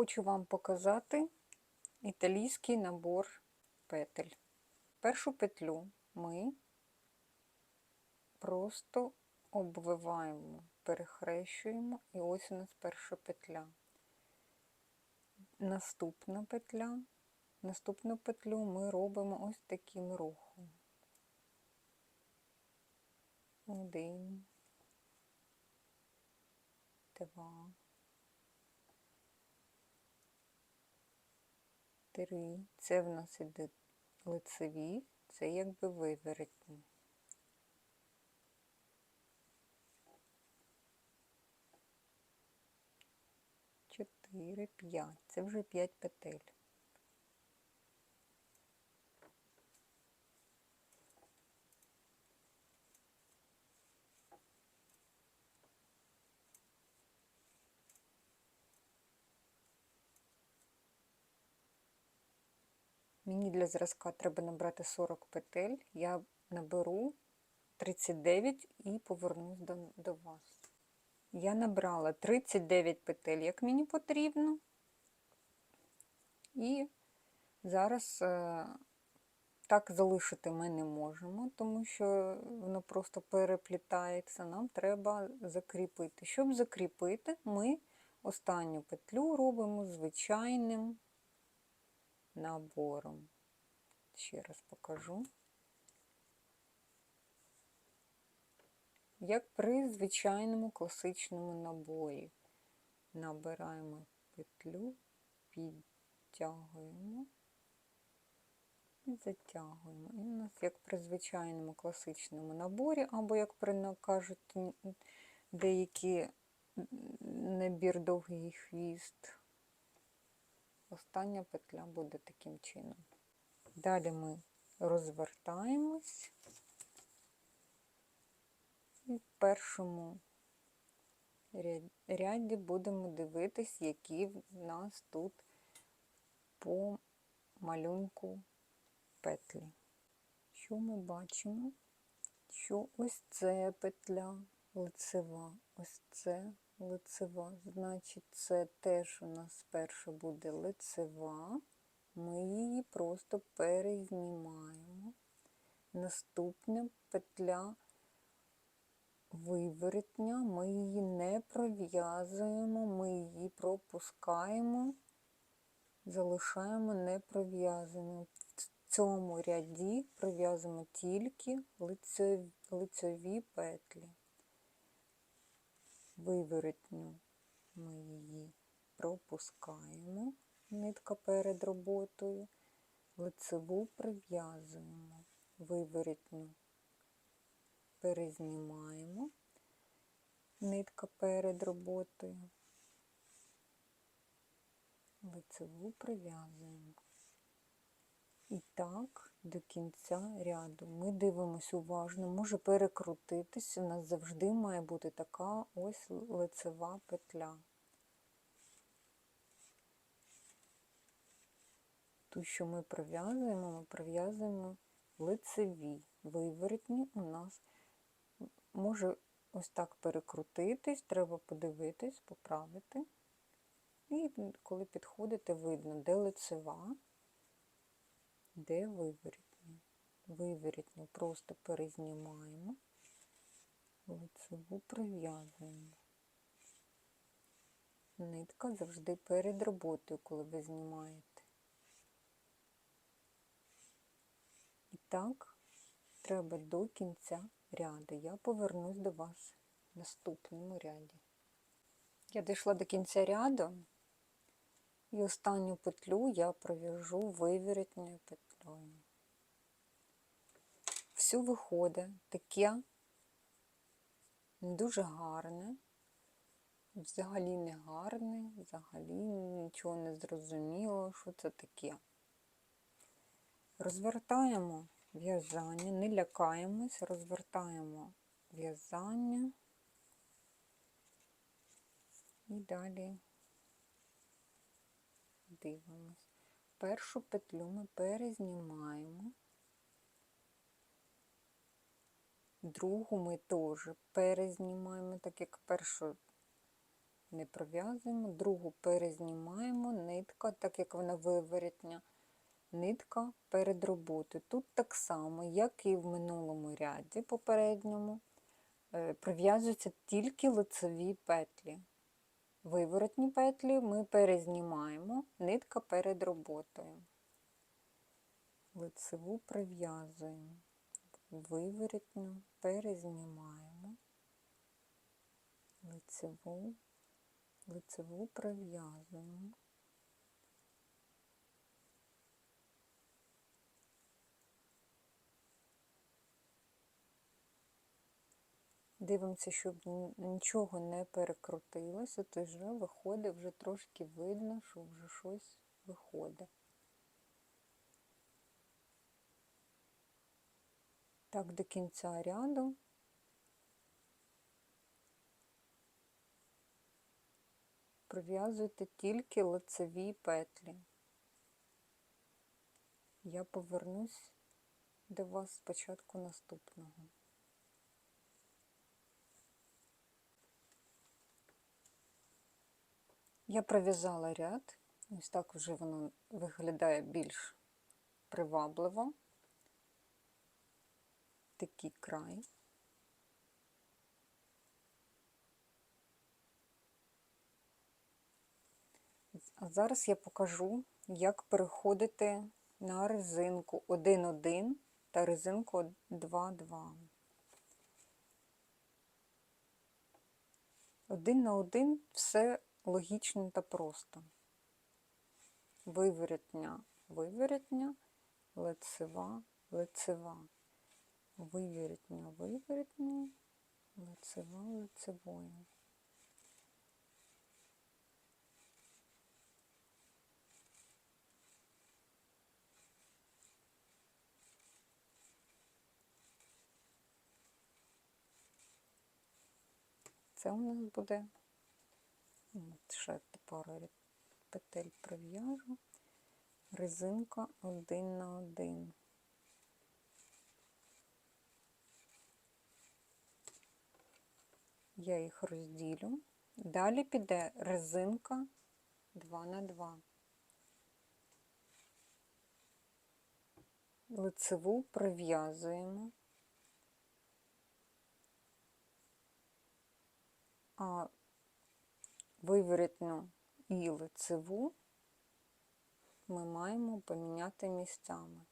хочу вам показати італійський набор петель. Першу петлю ми просто обвиваємо, перехрещуємо, і ось у нас перша петля. Наступна петля, наступну петлю ми робимо ось таким рухом. Один, два, три. Це в нас іде лицеві, це якби виверетні. Чотири, п'ять. Це вже п'ять петель. Мені для зразка треба набрати 40 петель. Я наберу 39 і повернусь до, до вас. Я набрала 39 петель, як мені потрібно. І зараз е, так залишити ми не можемо, тому що воно просто переплітається. Нам треба закріпити. Щоб закріпити, ми останню петлю робимо звичайним набором. Ще раз покажу. Як при звичайному класичному наборі. Набираємо петлю, підтягуємо і затягуємо. І у нас як при звичайному класичному наборі, або як при кажуть деякі набір довгий хвіст. Остання петля буде таким чином. Далі ми розвертаємось і в першому ряді будемо дивитись, які в нас тут по малюнку петлі. Що ми бачимо? Що ось це петля лицева, ось це лицева. Значить, це теж у нас перша буде лицева. Ми її просто перезнімаємо. Наступна петля виворотня, ми її не пров'язуємо, ми її пропускаємо, залишаємо не пров'язаною. В цьому ряді пров'язуємо тільки лицеві петлі виворотню. Ми її пропускаємо, нитка перед роботою, лицеву прив'язуємо, виворотню перезнімаємо, нитка перед роботою, лицеву прив'язуємо. І так, до кінця ряду. Ми дивимося уважно, може перекрутитись, у нас завжди має бути така ось лицева петля. Ту, що ми пров'язуємо, ми пров'язуємо лицеві. Виворотні у нас може ось так перекрутитись, треба подивитись, поправити. І коли підходите, видно, де лицева де виворітні. Виворітню просто перезнімаємо, лицеву прив'язуємо. Нитка завжди перед роботою, коли ви знімаєте. І так, треба до кінця ряду. Я повернусь до вас в наступному ряді. Я дійшла до кінця ряду. І останню петлю я пров'яжу виворітньою петлею. Всю виходить таке не дуже гарне, взагалі не гарне, взагалі нічого не зрозуміло, що це таке. Розвертаємо в'язання, не лякаємось, розвертаємо в'язання і далі дивимось. Першу петлю ми перезнімаємо, другу ми теж перезнімаємо, так як першу не пров'язуємо, другу перезнімаємо, нитка, так як вона виворітня, нитка перед роботою. Тут так само, як і в минулому ряді попередньому, е, пров'язуються тільки лицеві петлі. Виворотні петлі ми перезнімаємо, нитка перед роботою. Лицеву прив'язуємо, виворотню перезнімаємо, лицеву, лицеву прив'язуємо. Дивимося, щоб нічого не перекрутилося, то вже виходить, вже трошки видно, що вже щось виходить. Так, до кінця ряду. Пров'язуйте тільки лицеві петлі. Я повернусь до вас спочатку наступного. Я пров'язала ряд, ось так вже воно виглядає більш привабливо. Такий край. А зараз я покажу, як переходити на резинку 1-1 та резинку 2-2. Один на один все логічно та просто. Виворотня, виворотня, лицева, лицева. Виворотня, виворотня, лицева, лицевою. Це у нас буде ще пару петель пров'яжу. Резинка один на один. Я їх розділю. Далі піде резинка 2 на 2. Лицеву прив'язуємо. А виворітну і лицеву ми маємо поміняти місцями.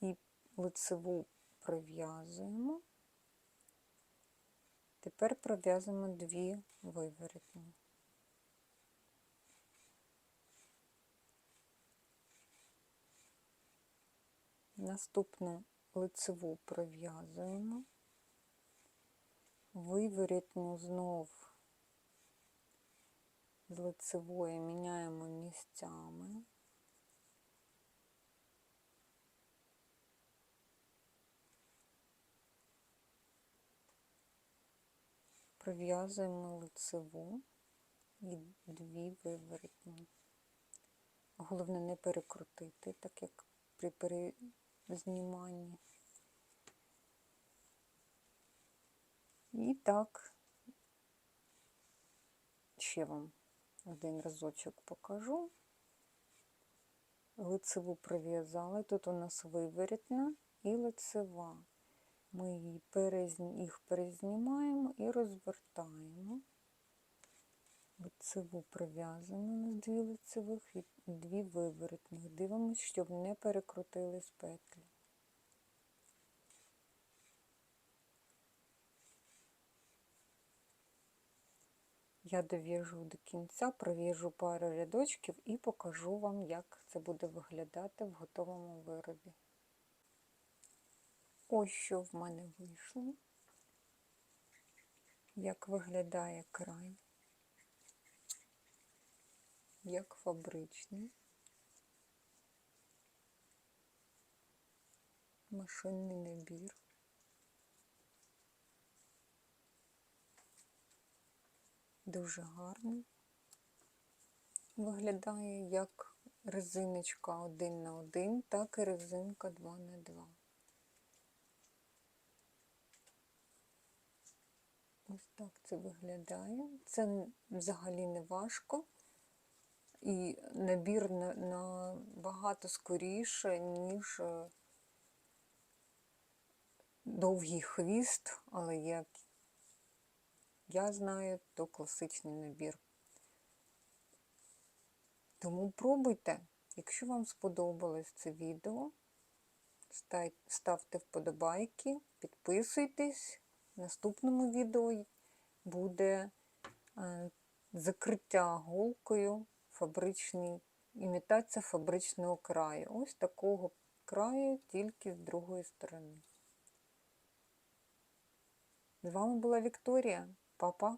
І лицеву прив'язуємо. Тепер пров'язуємо дві виворітні. Наступну лицеву пров'язуємо, виворітню знов з лицевої міняємо місцями. Пров'язуємо лицеву і дві виворітні. Головне не перекрутити, так як при перезніманні. І так, ще вам один разочок покажу. Лицеву прив'язали. Тут у нас виворітня і лицева. Ми їх перезнімаємо і розвертаємо. Лицеву прив'язуємо на дві лицевих і дві виворотних. Дивимось, щоб не перекрутились петлі. Я дов'яжу до кінця, пров'яжу пару рядочків і покажу вам, як це буде виглядати в готовому виробі. Ось що в мене вийшло, як виглядає край, як фабричний, машинний набір. Дуже гарно виглядає як резиночка 1 на 1, так і резинка 2 на 2. Ось так це виглядає. Це взагалі не важко. І набір набагато скоріше, ніж е, довгий хвіст, але як я знаю, то класичний набір. Тому пробуйте. Якщо вам сподобалось це відео, ставте вподобайки, підписуйтесь. В наступному відео буде е, закриття голкою фабричний, імітація фабричного краю. Ось такого краю, тільки з другої сторони. З вами була Вікторія. Па-па!